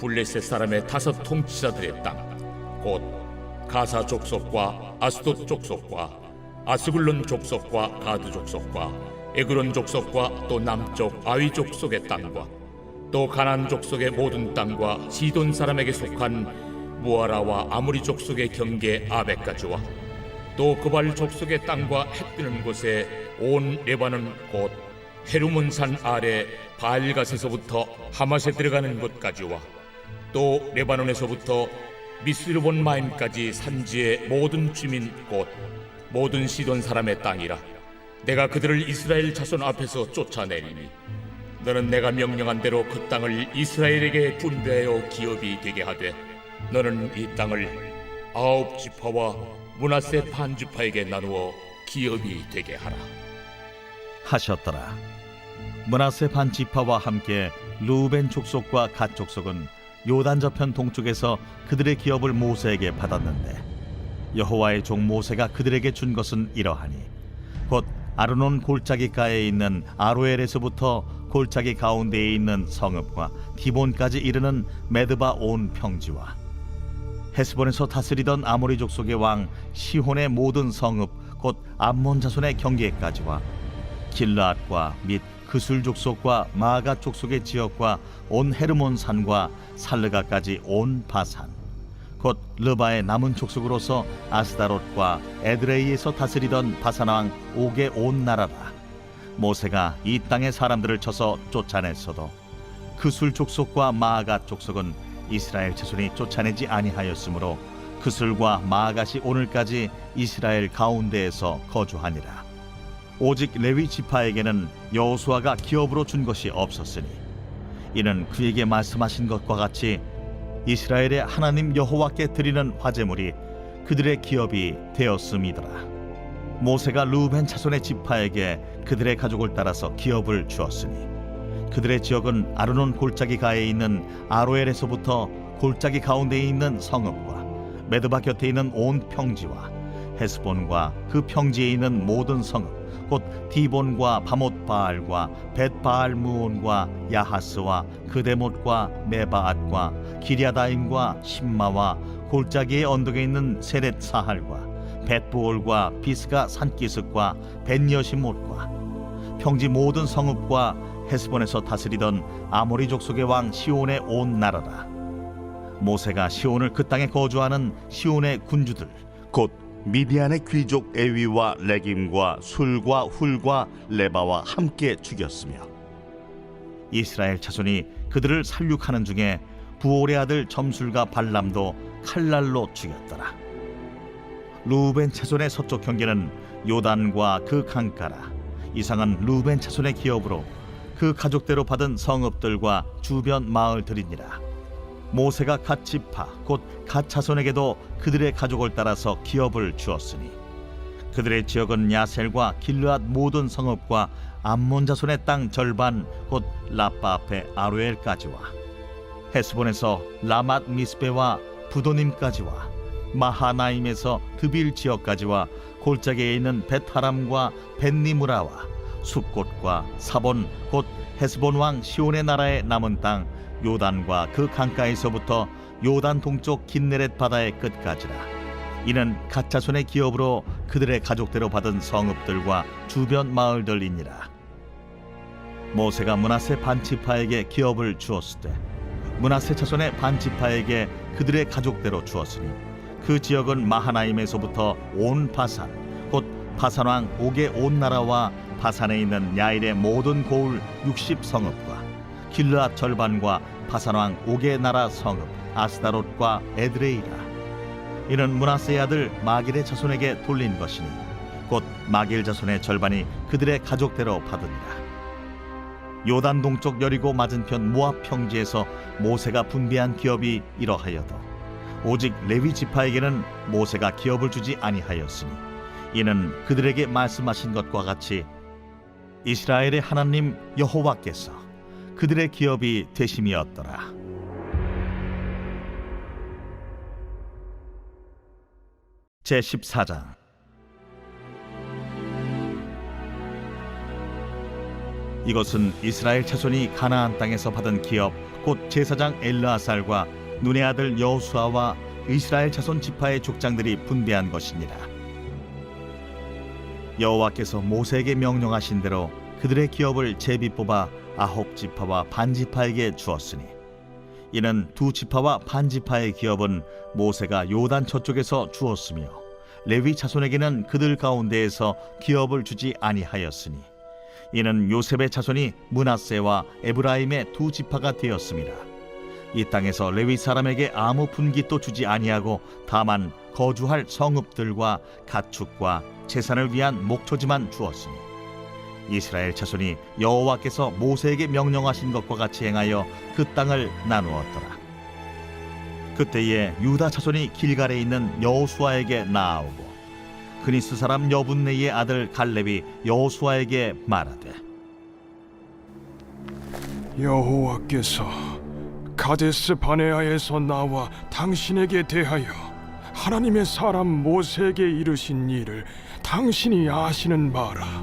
블레셋 사람의 다섯 통치자들의 땅 곧 가사 족속과 아스돗 족속과 아스글론 족속과 가드 족속과 에그론 족속과 또 남쪽 아위 족속의 땅과 또 가난 족속의 모든 땅과 시돈 사람에게 속한 무아라와 아무리 족속의 경계 아베까지와 또 그발 족속의 땅과 해 뜨는 곳에 온 레바논 곧 헤르몬 산 아래 바알갓에서부터 하맛에 들어가는 곳까지와 또 레바논에서부터 미스르본 마임까지 산지의 모든 주민 곧 모든 시돈 사람의 땅이라. 내가 그들을 이스라엘 자손 앞에서 쫓아내리니 너는 내가 명령한 대로 그 땅을 이스라엘에게 분배하여 기업이 되게 하되 너는 이 땅을 아홉 지파와 문하세 반 지파에게 나누어 기업이 되게 하라. 하셨더라. 문하세 반 지파와 함께 루벤 족속과 갓 족속은 요단 저편 동쪽에서 그들의 기업을 모세에게 받았는데 여호와의 종 모세가 그들에게 준 것은 이러하니 곧 아르논 골짜기가에 있는 아로엘에서부터 골짜기 가운데에 있는 성읍과 디본까지 이르는 메드바 온 평지와 헤스본에서 다스리던 아모리 족속의 왕 시혼의 모든 성읍 곧 암몬 자손의 경계까지와 길라앗과 및 그술 족속과 마가 족속의 지역과 온 헤르몬 산과 살르가까지 온 바산. 곧 르바의 남은 족속으로서 아스다롯과 에드레이에서 다스리던 바산 왕 옥의 온 나라라. 모세가 이 땅의 사람들을 쳐서 쫓아냈어도 그술 족속과 마아가 족속은 이스라엘 자손이 쫓아내지 아니하였으므로 그술과 마아갓이 오늘까지 이스라엘 가운데에서 거주하니라 오직 레위 지파에게는 여호수아가 기업으로 준 것이 없었으니 이는 그에게 말씀하신 것과 같이 이스라엘의 하나님 여호와께 드리는 화제물이 그들의 기업이 되었음이더라. 모세가 루벤 자손의 지파에게 그들의 가족을 따라서 기업을 주었으니 그들의 지역은 아르논 골짜기 가에 있는 아로엘에서부터 골짜기 가운데에 있는 성읍과 메드바 곁에 있는 온 평지와 헤스본과 그 평지에 있는 모든 성읍 곧 디본과 바못 바알과 벳 바알 무온과 야하스와 그데못과 메바앗과 기리아다임과 심마와 골짜기의 언덕에 있는 세렛 사할과 벳부올과 비스가 산기슭과 벤여시못과 평지 모든 성읍과 헤스본에서 다스리던 아모리 족속의 왕 시온의 온 나라라. 모세가 시온을 그 땅에 거주하는 시온의 군주들 곧 미디안의 귀족 에위와 레김과 술과 훌과 레바와 함께 죽였으며 이스라엘 자손이 그들을 살육하는 중에 부올의 아들 점술과 발람도 칼날로 죽였더라. 루벤 자손의 서쪽 경계는 요단과 그 강가라. 이상은 루벤 자손의 기업으로 그 가족대로 받은 성읍들과 주변 마을들이니라. 모세가 갓 지파 곧 갓 자손에게도 그들의 가족을 따라서 기업을 주었으니 그들의 지역은 야셀과 길르앗 모든 성읍과 암몬 자손의 땅 절반 곧 라빠 앞에 아루엘까지와. 헤스본에서 라맛 미스베와 부도님까지와. 마하나임에서 드빌 지역까지와. 골짜기에 있는 베타람과 벤니무라와 숲곳과 사본 곧 헤스본 왕 시온의 나라의 남은 땅 요단과 그 강가에서부터 요단 동쪽 긴네렛 바다의 끝까지라. 이는 가짜손의 기업으로 그들의 가족대로 받은 성읍들과 주변 마을들이니라. 모세가 문하세 반지파에게 기업을 주었을 때 문하세 자손의 반지파에게 그들의 가족대로 주었으니 그 지역은 마하나임에서부터 온 바산 곧 바산 왕 옥의 온 나라와 바산에 있는 야일의 모든 고을 60성읍과 길르앗 절반과 바산 왕 옥의 나라 성읍 아스다롯과 에드레이라. 이는 문하세의 아들 마길의 자손에게 돌린 것이니 곧 마길 자손의 절반이 그들의 가족대로 받으니라. 요단 동쪽 여리고 맞은편 모압 평지에서 모세가 분배한 기업이 이러하여도 오직 레위 지파에게는 모세가 기업을 주지 아니하였으니 이는 그들에게 말씀하신 것과 같이 이스라엘의 하나님 여호와께서 그들의 기업이 되심이었더라. 제 14장 이것은 이스라엘 자손이 가나안 땅에서 받은 기업 곧 제사장 엘르아살과 눈의 아들 여호수아와 이스라엘 자손 지파의 족장들이 분배한 것이니라. 여호와께서 모세에게 명령하신 대로 그들의 기업을 제비 뽑아 아홉 지파와 반 지파에게 주었으니 이는 두 지파와 반 지파의 기업은 모세가 요단 저쪽에서 주었으며 레위 자손에게는 그들 가운데에서 기업을 주지 아니하였으니 이는 요셉의 자손이 문하세와 에브라임의 두 지파가 되었습니다. 이 땅에서 레위 사람에게 아무 분깃도 주지 아니하고 다만 거주할 성읍들과 가축과 재산을 위한 목초지만 주었으니 이스라엘 자손이 여호와께서 모세에게 명령하신 것과 같이 행하여 그 땅을 나누었더라. 그때에 유다 자손이 길갈에 있는 여호수아에게 나아오고 그니스 사람 여분네의 아들 갈렙이 여호수아에게 말하되 여호와께서 가데스 바네아에서 나와 당신에게 대하여 하나님의 사람 모세에게 이르신 일을 당신이 아시는 바라.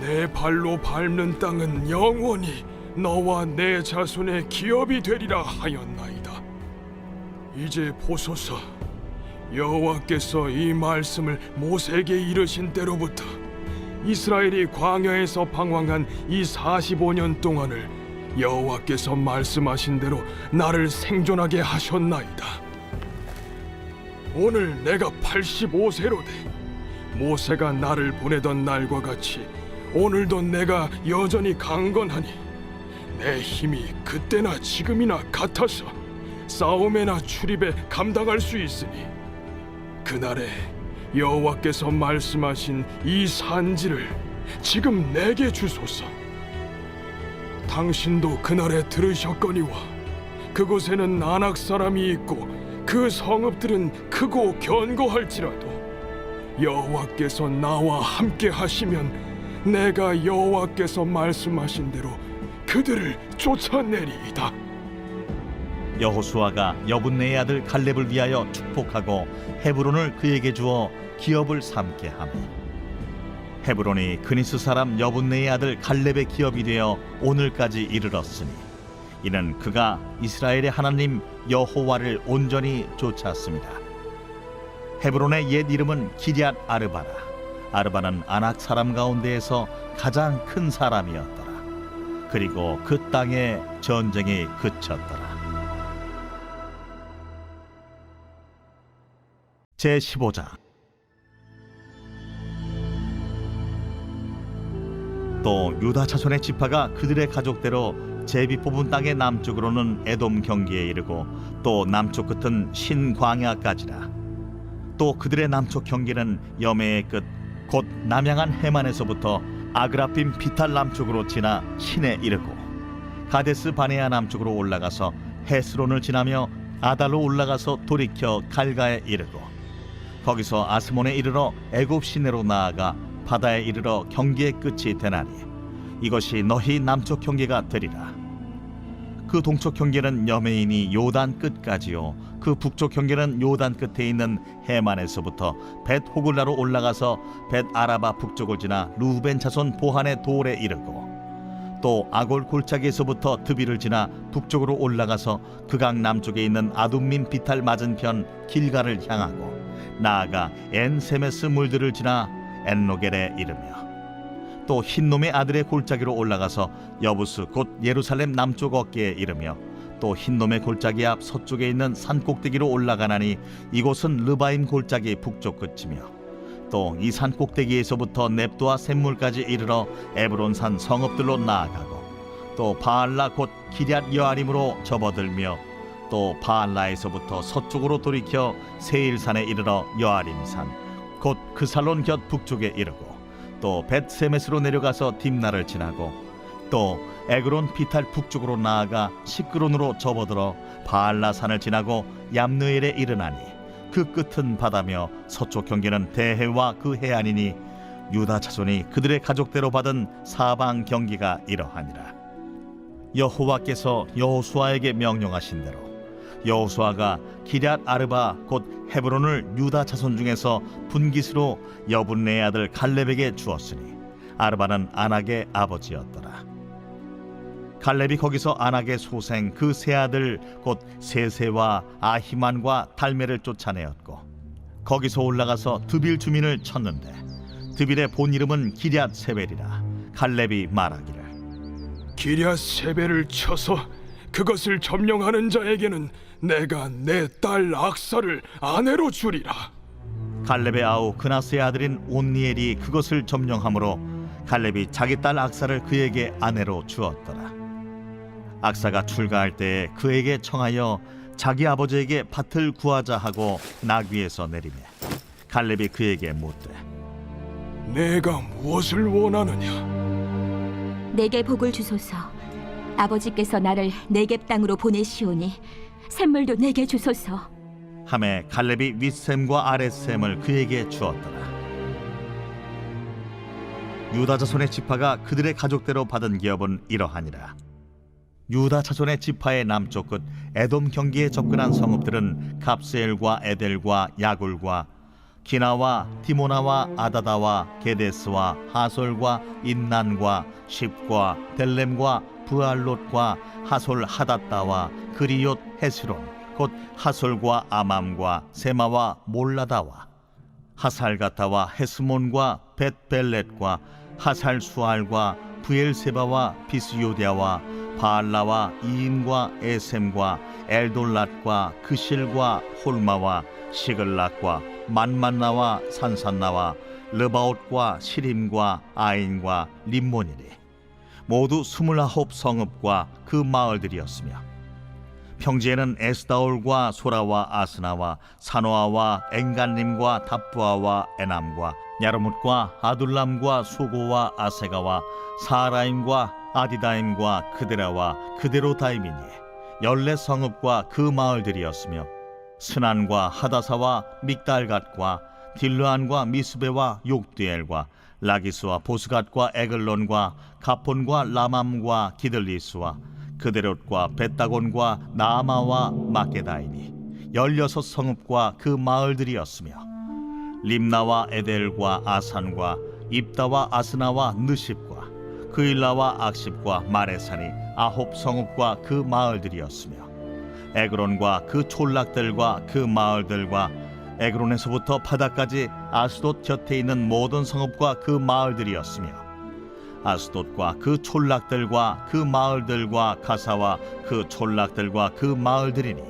내 발로 밟는 땅은 영원히 너와 내 자손의 기업이 되리라 하였나이다. 이제 보소서 여호와께서 이 말씀을 모세에게 이르신 때로부터 이스라엘이 광야에서 방황한 이 45년 동안을 여호와께서 말씀하신 대로 나를 생존하게 하셨나이다. 오늘 내가 85세로 돼 모세가 나를 보내던 날과 같이 오늘도 내가 여전히 강건하니 내 힘이 그때나 지금이나 같아서 싸움에나 출입에 감당할 수 있으니 그날에 여호와께서 말씀하신 이 산지를 지금 내게 주소서. 당신도 그날에 들으셨거니와 그곳에는 안악 사람이 있고 그 성읍들은 크고 견고할지라도 여호와께서 나와 함께 하시면 내가 여호와께서 말씀하신 대로 그들을 쫓아내리이다. 여호수아가 여분네의 아들 갈렙을 위하여 축복하고 헤브론을 그에게 주어 기업을 삼게 하며 헤브론이 그니스 사람 여분네의 아들 갈렙의 기업이 되어 오늘까지 이르렀으니 이는 그가 이스라엘의 하나님 여호와를 온전히 쫓았습니다. 헤브론의 옛 이름은 기리앗 아르바라. 아르바는 아낙 사람 가운데에서 가장 큰 사람이었더라. 그리고 그 땅에 전쟁이 그쳤더라. 제 15장 또 유다 자손의 지파가 그들의 가족대로 제비 뽑은 땅의 남쪽으로는 에돔 경기에 이르고 또 남쪽 끝은 신광야까지라 또 그들의 남쪽 경기는 여매의 끝 곧 남양한 해만에서부터 아그라핌 비탈 남쪽으로 지나 신에 이르고 가데스 바네아 남쪽으로 올라가서 헤스론을 지나며 아달로 올라가서 돌이켜 갈가에 이르고 거기서 아스몬에 이르러 애굽 시내로 나아가 바다에 이르러 경기의 끝이 되나니 이것이 너희 남쪽 경계가 되리라. 그 동쪽 경계는 여메인이 요단 끝까지요 그 북쪽 경계는 요단 끝에 있는 해만에서부터 벳 호글라로 올라가서 벳 아라바 북쪽을 지나 루벤 자손 보한의 돌에 이르고 또 아골 골짜기에서부터 드비를 지나 북쪽으로 올라가서 그강 남쪽에 있는 아둠민 비탈 맞은편 길가를 향하고 나아가 엔세메스 물들을 지나 엔로겔에 이르며 또 흰놈의 아들의 골짜기로 올라가서 여부스 곧 예루살렘 남쪽 어깨에 이르며 또 흰놈의 골짜기 앞 서쪽에 있는 산 꼭대기로 올라가나니 이곳은 르바임 골짜기 북쪽 끝이며 또 이 산 꼭대기에서부터 넵도와 샘물까지 이르러 에브론산 성읍들로 나아가고 또 바알라 곧 기럇 여아림으로 접어들며 또 바알라에서부터 서쪽으로 돌이켜 세일산에 이르러 여아림산 곧 그살론 곁 북쪽에 이르고 또 벳세메스로 내려가서 딥나를 지나고 또 에그론 비탈 북쪽으로 나아가 시끄론으로 접어들어 바알라산을 지나고 얌느엘에 이르나니 그 끝은 바다며 서쪽 경계는 대해와 그 해안이니 유다 자손이 그들의 가족대로 받은 사방 경기가 이러하니라 여호와께서 여호수아에게 명령하신 대로 여호수아가 기럇 아르바 곧 헤브론을 유다 자손 중에서 분깃으로 여분네 아들 갈렙에게 주었으니 아르바는 아낙의 아버지였더라. 갈렙이 거기서 아낙의 소생 그 세 아들 곧 세세와 아히만과 달메를 쫓아내었고 거기서 올라가서 드빌 주민을 쳤는데 드빌의 본 이름은 기럇 세벨이라 갈렙이 말하기를 기랴 세배를 쳐서 그것을 점령하는 자에게는 내가 내 딸 악사를 아내로 주리라. 갈렙의 아우 그나스의 아들인 온니엘이 그것을 점령함으로 갈렙이 자기 딸 악사를 그에게 아내로 주었더라. 악사가 출가할 때에 그에게 청하여 자기 아버지에게 밭을 구하자 하고 나귀에서 내리매 갈렙이 그에게 묻되 내가 무엇을 원하느냐? 내게 복을 주소서. 아버지께서 나를 내겝 땅으로 보내시오니 샘물도 내게 주소서. 함에 갈렙이 윗샘과 아랫샘을 그에게 주었더라. 유다 자손의 지파가 그들의 가족대로 받은 기업은 이러하니라. 유다 자손의 지파의 남쪽 끝 에돔 경기에 접근한 성읍들은 갑세엘과 에델과 야굴과 기나와 디모나와 아다다와 게데스와 하솔과 인난과 십과 델렘과 부알롯과 하솔 하닷다와 그리옷 헤스론 곧 하솔과 아맘과 세마와 몰라다와 하살가타와 헤스몬과 벳벨렛과 하살수알과 부엘세바와 비스요디아와 바알라와 이인과 에셈과 엘돌랏과 그실과 홀마와 시글락과 만만나와 산산나와 르바옷과 시림과 아인과 림몬이니 모두 스물아홉 성읍과 그 마을들이었으며 평지에는 에스다올과 소라와 아스나와 사노아와 엥간림과 답부아와 에남과 야르뭇과 아둘람과 소고와 아세가와 사라임과 아디다임과 그데라와 그데로 다임이니 열네 성읍과 그 마을들이었으며 스난과 하다사와 믹달갓과 딜르안과 미스베와 욕드엘과 라기스와 보스갓과 에글론과 가폰과 라맘과 기들리스와 그데롯과 베다곤과 나아마와 마게다이니 열여섯 성읍과 그 마을들이었으며 림나와 에델과 아산과 입다와 아스나와 느십과 그일라와 악십과 마레산이 아홉 성읍과 그 마을들이었으며 에그론과 그 촌락들과 그 마을들과 에그론에서부터 바다까지 아스돗 곁에 있는 모든 성읍과 그 마을들이었으며 아스돗과 그 촌락들과 그 마을들과 가사와 그 촌락들과 그 마을들이니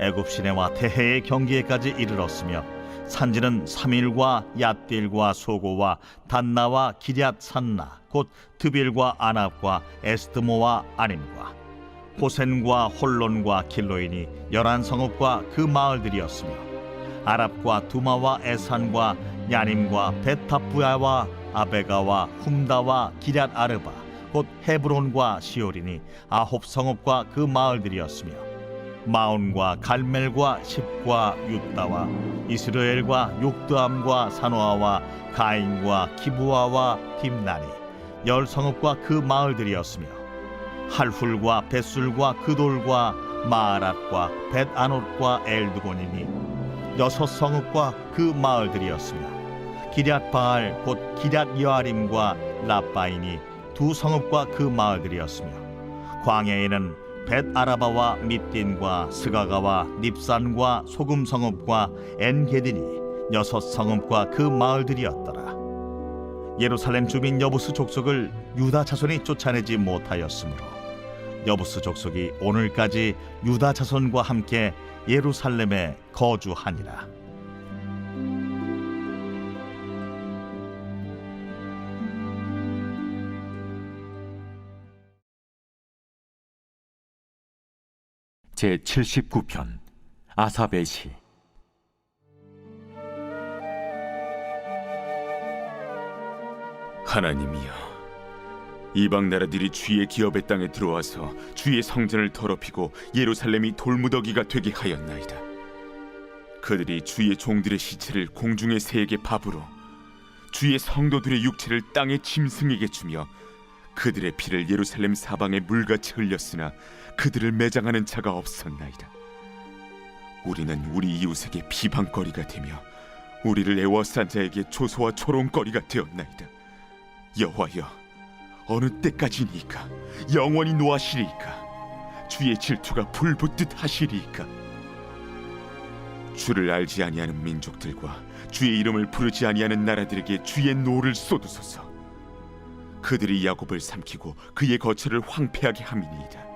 애굽 시내와 대해의 경계에까지 이르렀으며 산지는 삼일과 얏딜과 소고와 단나와 기럇 산나 곧 드빌과 아납과 에스드모와 아님과 호센과 홀론과 길로인이 열한 성읍과 그 마을들이었으며 아랍과 두마와 에산과 야님과 베타부야와 아베가와 훔다와 기럇 아르바 곧 헤브론과 시오리니 아홉 성읍과 그 마을들이었으며 마온과 갈멜과 십과 육다와 이스라엘과 욕드암과 사노아와 가인과 기부아와 딥나니 열 성읍과 그 마을들이었으며 할훌과 벳술과 그돌과 마아랏과 벳아롯과 엘드곤이니 여섯 성읍과 그 마을들이었으며 기럇바알 곧 기럇 여아림과 라바이니 두 성읍과 그 마을들이었으며 광야에는 벳 아라바와 밑딘과 스가가와 닙산과 소금 성읍과 엔게딘이 여섯 성읍과 그 마을들이었더라 예루살렘 주민 여부스 족속을 유다 자손이 쫓아내지 못하였으므로 여부스 족속이 오늘까지 유다 자손과 함께 예루살렘에 거주하니라. 제 79편 아사베 시. 하나님이여 이방 나라들이 주의 기업의 땅에 들어와서 주의 성전을 더럽히고 예루살렘이 돌무더기가 되게 하였나이다. 그들이 주의 종들의 시체를 공중의 새에게 밥으로 주의 성도들의 육체를 땅의 짐승에게 주며 그들의 피를 예루살렘 사방에 물같이 흘렸으나 그들을 매장하는 자가 없었나이다. 우리는 우리 이웃에게 비방거리가 되며 우리를 애워싼 자에게 조소와 조롱거리가 되었나이다. 여호와여 어느 때까지니까? 영원히 노하시리이까? 주의 질투가 불붙듯 하시리이까? 주를 알지 아니하는 민족들과 주의 이름을 부르지 아니하는 나라들에게 주의 노를 쏟으소서. 그들이 야곱을 삼키고 그의 거처를 황폐하게 함이니이다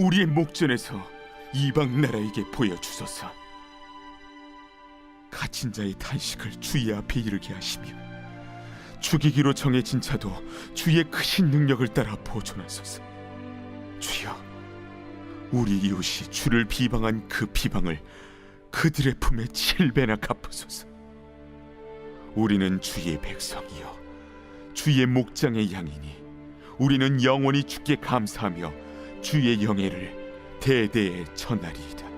우리의 목전에서 이방 나라에게 보여주소서 갇힌 자의 탄식을 주의 앞에 이르게 하시며 죽이기로 정해진 자도 주의 크신 능력을 따라 보존하소서. 주여, 우리 이웃이 주를 비방한 그 비방을 그들의 품에 칠배나 갚으소서. 우리는 주의 백성이요, 주의 목장의 양이니 우리는 영원히 주께 감사하며 주의 영예를 대대에 전하리이다.